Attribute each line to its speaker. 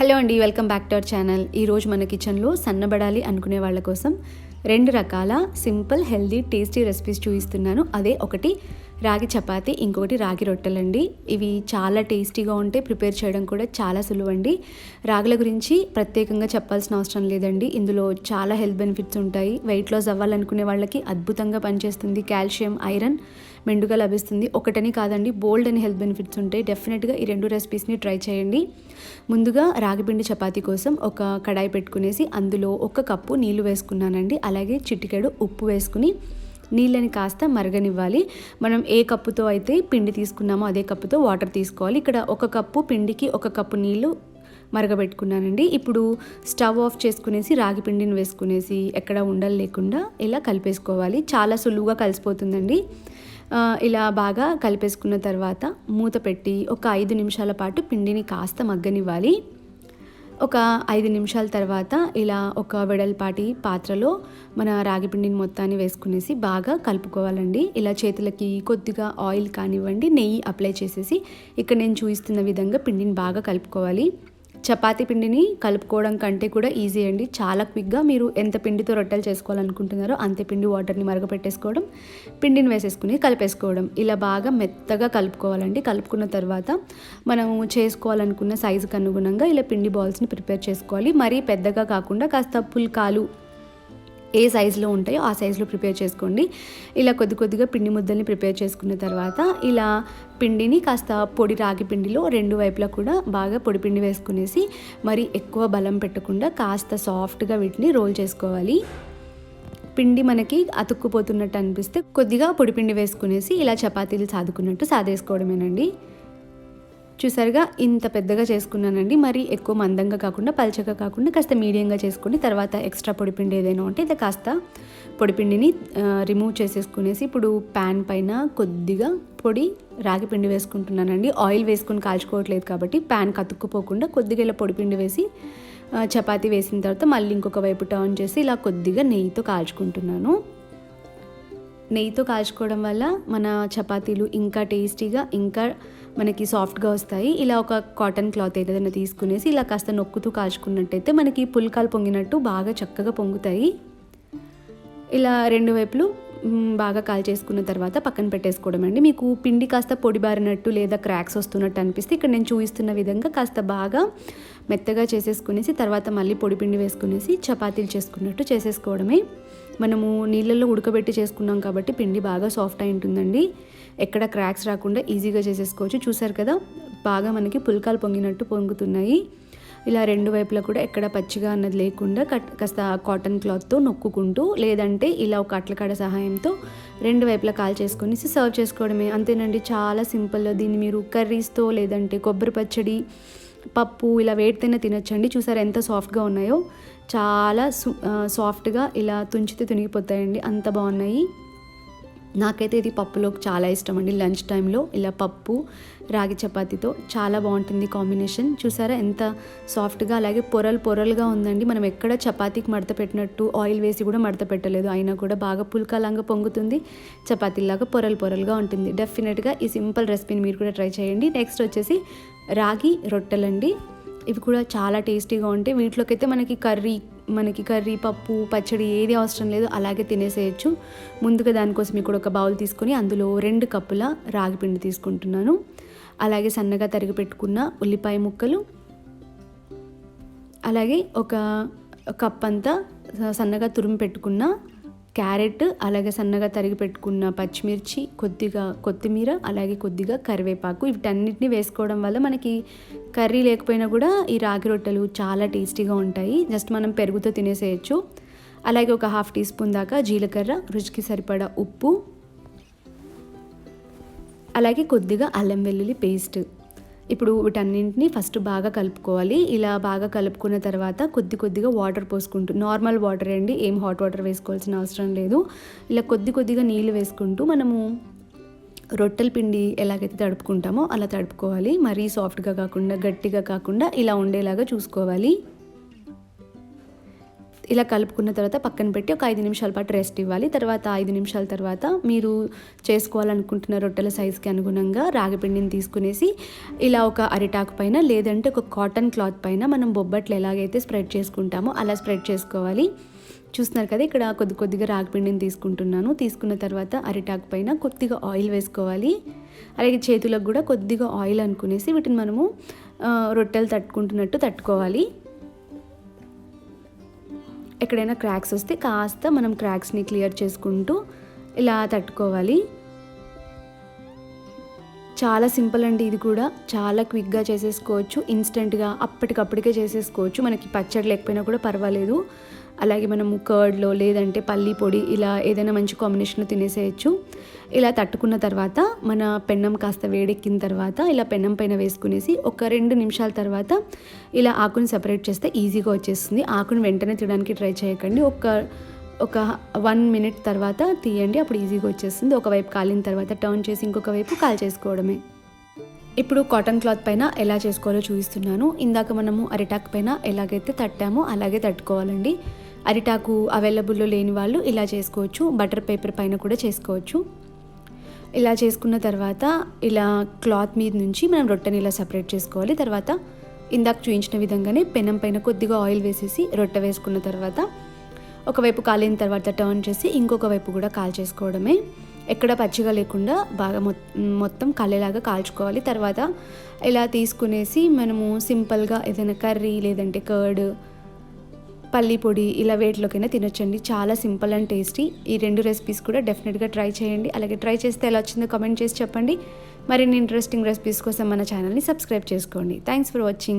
Speaker 1: Hello అండి welcome back to our channel. ఈరోజు మన కిచెన్లో సన్నబడాలి అనుకునే వాళ్ళ కోసం రెండు రకాల సింపుల్ హెల్దీ టేస్టీ రెసిపీస్ చూపిస్తున్నాను. అదే ఒకటి రాగి చపాతి ఇంకొకటి రాగి రొట్టెలండి. ఇవి చాలా టేస్టీగా ఉంటే ప్రిపేర్ చేయడం కూడా చాలా సులువండి. రాగుల గురించి ప్రత్యేకంగా చెప్పాల్సిన అవసరం లేదండి. ఇందులో చాలా హెల్త్ బెనిఫిట్స్ ఉంటాయి. వెయిట్ లాస్ అవ్వాలనుకునే వాళ్ళకి అద్భుతంగా పనిచేస్తుంది. కాల్షియం ఐరన్ మెండుగా లభిస్తుంది. ఒకటని కాదండి బోల్డ్ అని హెల్త్ బెనిఫిట్స్ ఉంటాయి. డెఫినెట్గా ఈ రెండు రెసిపీస్ని ట్రై చేయండి. ముందుగా రాగిపిండి చపాతీ కోసం ఒక కడాయి పెట్టుకునేసి అందులో ఒక కప్పు నీళ్ళు వేసుకున్నానండి. అలాగే చిటికెడు ఉప్పు వేసుకుని నీళ్ళని కాస్త మరగనివ్వాలి. మనం ఏ కప్పుతో అయితే పిండి తీసుకున్నామో అదే కప్పుతో వాటర్ తీసుకోవాలి. ఇక్కడ ఒక కప్పు పిండికి ఒక కప్పు నీళ్ళు మరగబెట్టుకున్నానండి. ఇప్పుడు స్టవ్ ఆఫ్ చేసుకునేసి రాగి పిండిని వేసుకునేసి ఎక్కడ ఉండలు లేకుండా ఇలా కలిపేసుకోవాలి. చాలా సులువుగా కలిసిపోతుందండి. ఇలా బాగా కలిపేసుకున్న తర్వాత మూత పెట్టి ఒక ఐదు నిమిషాల పాటు పిండిని కాస్త మగ్గనివ్వాలి. ఒక ఐదు నిమిషాల తర్వాత ఇలా ఒక వెడల్పాటి పాత్రలో మన రాగి పిండిని మొత్తాన్ని వేసుకునేసి బాగా కలుపుకోవాలండి. ఇలా చేతులకి కొద్దిగా ఆయిల్ కానివ్వండి నెయ్యి అప్లై చేసేసి ఇక్కడ నేను చూపిస్తున్న విధంగా పిండిని బాగా కలుపుకోవాలి. చపాతీ పిండిని కలుపుకోవడం కంటే కూడా ఈజీ అండి. చాలా క్విక్గా మీరు ఎంత పిండితో రొట్టెలు చేసుకోవాలనుకుంటున్నారో అంతే పిండి వాటర్ని మరగపెట్టేసుకోవడం పిండిని వేసేసుకుని కలిపేసుకోవడం. ఇలా బాగా మెత్తగా కలుపుకోవాలండి. కలుపుకున్న తర్వాత మనం చేసుకోవాలనుకున్న సైజుకి అనుగుణంగా ఇలా పిండి బాల్స్ని ప్రిపేర్ చేసుకోవాలి. మరీ పెద్దగా కాకుండా కాస్త పుల్కాలు ఏ సైజులో ఉంటాయో ఆ సైజులో ప్రిపేర్ చేసుకోండి. ఇలా కొద్ది కొద్దిగా పిండి ముద్దల్ని ప్రిపేర్ చేసుకున్న తర్వాత ఇలా పిండిని కాస్త పొడి రాగి పిండిలో రెండు వైపులా కూడా బాగా పొడి పిండి వేసుకునేసి మరి ఎక్కువ బలం పెట్టకుండా కాస్త సాఫ్ట్గా వీటిని రోల్ చేసుకోవాలి. పిండి మనకి అతుక్కుపోతున్నట్టు అనిపిస్తే కొద్దిగా పొడి పిండి వేసుకునేసి ఇలా చపాతీలు సాదుకున్నట్టు సాదేసుకోవడమేనండి. చూసారుగా ఇంత పెద్దగా చేసుకున్నానండి. మరి ఎక్కువ మందంగా కాకుండా పల్చగా కాకుండా కాస్త మీడియంగా చేసుకుని తర్వాత ఎక్స్ట్రా పొడిపిండి ఏదైనా ఉంటే ఇది కాస్త పొడిపిండిని రిమూవ్ చేసేసుకునేసి ఇప్పుడు ప్యాన్ పైన కొద్దిగా పొడి రాగి పిండి వేసుకుంటున్నానండి. ఆయిల్ వేసుకొని కాల్చుకోవట్లేదు కాబట్టి ప్యాన్ కతుక్కుపోకుండా కొద్దిగా ఇలా పొడిపిండి వేసి చపాతి చపాతీ వేసిన తర్వాత మళ్ళీ ఇంకొక వైపు టర్న్ చేసి ఇలా కొద్దిగా నెయ్యితో కాల్చుకుంటున్నాను. నెయ్యితో కాల్చుకోవడం వల్ల మన చపాతీలు ఇంకా టేస్టీగా ఇంకా మనకి సాఫ్ట్గా వస్తాయి. ఇలా ఒక కాటన్ క్లాత్ ఏదైనా తీసుకునేసి ఇలా కాస్త నొక్కుతూ కాల్చుకున్నట్టయితే మనకి పుల్కాలు పొంగినట్టు బాగా చక్కగా పొంగుతాయి. ఇలా రెండు వైపులు బాగా కాల్ చేసుకున్న తర్వాత పక్కన పెట్టేసుకోవడం అండి. మీకు పిండి కాస్త పొడిబారినట్టు లేదా క్రాక్స్ వస్తున్నట్టు అనిపిస్తే ఇక్కడ నేను చూపిస్తున్న విధంగా కాస్త బాగా మెత్తగా చేసేసుకునేసి తర్వాత మళ్ళీ పొడి పిండి వేసుకునేసి చపాతీలు చేసుకున్నట్టు చేసేసుకోవడమే. మనము నీళ్ళల్లో ఉడకబెట్టి చేసుకున్నాం కాబట్టి పిండి బాగా సాఫ్ట్ అయి ఉంటుందండి. ఎక్కడ క్రాక్స్ రాకుండా ఈజీగా చేసేసుకోవచ్చు. చూసారు కదా బాగా మనకి పుల్కాలు పొంగినట్టు పొంగుతున్నాయి. ఇలా రెండు వైపులా కూడా ఎక్కడ పచ్చిగా అన్నది లేకుండా కట్ కాస్త కాటన్ క్లాత్తో నొక్కుకుంటూ లేదంటే ఇలా ఒక అట్లకాడ సహాయంతో రెండు వైపులా కాల్ చేసుకొని సర్వ్ చేసుకోవడమే. అంతేనండి చాలా సింపుల్. దీన్ని మీరు కర్రీస్తో లేదంటే కొబ్బరి పచ్చడి పప్పు ఇలా వేడితేనే తినొచ్చండి. చూసారు ఎంత సాఫ్ట్గా ఉన్నాయో? చాలా సాఫ్ట్గా ఇలా తుంచితే తునిగిపోతాయండి. అంత బాగున్నాయి. నాకైతే ఇది పప్పులోకి చాలా ఇష్టం అండి. లంచ్ టైంలో ఇలా పప్పు రాగి చపాతీతో చాలా బాగుంటుంది కాంబినేషన్. చూసారా ఎంత సాఫ్ట్గా అలాగే పొరలు పొరలుగా ఉందండి. మనం ఎక్కడ చపాతీకి మడత పెట్టినట్టు ఆయిల్ వేసి కూడా మడత పెట్టలేదు. అయినా కూడా బాగా పుల్కలాగా పొంగుతుంది. చపాతీలాగా పొరలు పొరలుగా ఉంటుంది. డెఫినెట్గా ఈ సింపుల్ రెసిపీని మీరు కూడా ట్రై చేయండి. నెక్స్ట్ వచ్చేసి రాగి రొట్టెలండి. ఇవి కూడా చాలా టేస్టీగా ఉంటాయి. వీటిలోకి అయితే మనకి కర్రీ మనకి కర్రీ పప్పు పచ్చడి ఏది అవసరం లేదు అలాగే తినేసేయచ్చు. ముందుగా దానికోసం ఇక్కడ ఒక బౌల్ తీసుకొని అందులో రెండు కప్పుల రాగి పిండి తీసుకుంటున్నాను. అలాగే సన్నగా తరిగి పెట్టుకున్న ఉల్లిపాయ ముక్కలు. అలాగే ఒక కప్ అంతా సన్నగా తురుము పెట్టుకున్న క్యారెట్ అలాగే సన్నగా తరిగి పెట్టుకున్న పచ్చిమిర్చి కొద్దిగా కొత్తిమీర అలాగే కొద్దిగా కరివేపాకు. వీటన్నిటిని వేసుకోవడం వల్ల మనకి కర్రీ లేకపోయినా కూడా ఈ రాగి రొట్టెలు చాలా టేస్టీగా ఉంటాయి. జస్ట్ మనం పెరుగుతో తినేసేయచ్చు. అలాగే ఒక హాఫ్ టీ స్పూన్ దాకా జీలకర్ర రుచికి సరిపడా ఉప్పు అలాగే కొద్దిగా అల్లం వెల్లుల్లి పేస్ట్. ఇప్పుడు వీటన్నింటిని ఫస్ట్ బాగా కలుపుకోవాలి. ఇలా బాగా కలుపుకున్న తర్వాత కొద్ది కొద్దిగా వాటర్ పోసుకుంటూ నార్మల్ వాటర్ అండి ఏం హాట్ వాటర్ వేసుకోవాల్సిన అవసరం లేదు. ఇలా కొద్ది కొద్దిగా నీళ్ళు వేసుకుంటూ మనము రొట్టెల పిండి ఎలాగైతే తడుపుకుంటామో అలా తడుపుకోవాలి. మరీ సాఫ్ట్గా కాకుండా గట్టిగా కాకుండా ఇలా ఉండేలాగా చూసుకోవాలి. ఇలా కలుపుకున్న తర్వాత పక్కన పెట్టి ఒక ఐదు నిమిషాల పాటు రెస్ట్ ఇవ్వాలి. తర్వాత ఐదు నిమిషాల తర్వాత మీరు చేసుకోవాలనుకుంటున్న రొట్టెల సైజుకి అనుగుణంగా రాగిపిండిని తీసుకునేసి ఇలా ఒక అరిటాకు పైన లేదంటే ఒక కాటన్ క్లాత్ పైన మనం బొబ్బట్లు ఎలాగైతే స్ప్రెడ్ చేసుకుంటామో అలా స్ప్రెడ్ చేసుకోవాలి. చూస్తున్నారు కదా ఇక్కడ కొద్ది కొద్దిగా రాగిపిండిని తీసుకుంటున్నాను. తీసుకున్న తర్వాత అరిటాకు పైన కొద్దిగా ఆయిల్ వేసుకోవాలి. అలాగే చేతులకు కూడా కొద్దిగా ఆయిల్ అనుకునేసి వీటిని మనము రొట్టెలు తట్టుకుంటున్నట్టు తట్టుకోవాలి. ఎక్కడైనా క్రాక్స్ వస్తే కాస్త మనం క్రాక్స్ని క్లియర్ చేసుకుంటూ ఇలా తట్టుకోవాలి. చాలా సింపుల్ అండి ఇది కూడా. చాలా క్విక్గా చేసేసుకోవచ్చు. ఇన్స్టెంట్గా అప్పటికప్పటికే చేసేసుకోవచ్చు. మనకి పచ్చడి లేకపోయినా కూడా పర్వాలేదు. అలాగే మనము కర్డ్లో లేదంటే పల్లి పొడి ఇలా ఏదైనా మంచి కాంబినేషన్లో తినేసేయచ్చు. ఇలా తట్టుకున్న తర్వాత మన పెన్నం కాస్త వేడెక్కిన తర్వాత ఇలా పెన్నం పైన వేసుకునేసి ఒక రెండు నిమిషాల తర్వాత ఇలా ఆకుని సపరేట్ చేస్తే ఈజీగా వచ్చేస్తుంది. ఆకుని వెంటనే తినడానికి ట్రై చేయకండి. ఒక ఒక వన్ మినిట్ తర్వాత తీయండి. అప్పుడు ఈజీగా వచ్చేస్తుంది. ఒకవైపు కాలిన తర్వాత టర్న్ చేసి ఇంకొక వైపు కాల్ చేసుకోవడమే. ఇప్పుడు కాటన్ క్లాత్ పైన ఎలా చేసుకోవాలో చూపిస్తున్నాను. ఇందాక మనము అరిటాక్ పైన ఎలాగైతే తట్టామో అలాగే తట్టుకోవాలండి. అరిటాకు అవైలబుల్లో లేని వాళ్ళు ఇలా చేసుకోవచ్చు. బటర్ పేపర్ పైన కూడా చేసుకోవచ్చు. ఇలా చేసుకున్న తర్వాత ఇలా క్లాత్ మీద నుంచి మనం రొట్టెని ఇలా సపరేట్ చేసుకోవాలి. తర్వాత ఇందాక చూపించిన విధంగానే పెనం పైన కొద్దిగా ఆయిల్ వేసేసి రొట్టె వేసుకున్న తర్వాత ఒకవైపు కాలిన తర్వాత టర్న్ చేసి ఇంకొక వైపు కూడా కాల్చేసుకోవడమే ఎక్కడ పచ్చిగా లేకుండా బాగా మొ- మొత్తం కాలేలాగా కాల్చుకోవాలి. తర్వాత ఇలా తీసుకునేసి మనము సింపుల్గా ఏదైనా కర్రీ లేదంటే కర్డ్ పల్లి పొడి ఇలా వేటిలోకైనా తినొచ్చండి. చాలా సింపుల్ అండ్ టేస్టీ. ఈ రెండు రెసిపీస్ కూడా డెఫినెట్గా ట్రై చేయండి. అలాగే ట్రై చేస్తే ఎలా వచ్చిందో కామెంట్ చేసి చెప్పండి. మరిన్ని ఇంట్రెస్టింగ్ రెసిపీస్ కోసం మన ఛానల్ని సబ్స్క్రైబ్ చేసుకోండి. Thanks for watching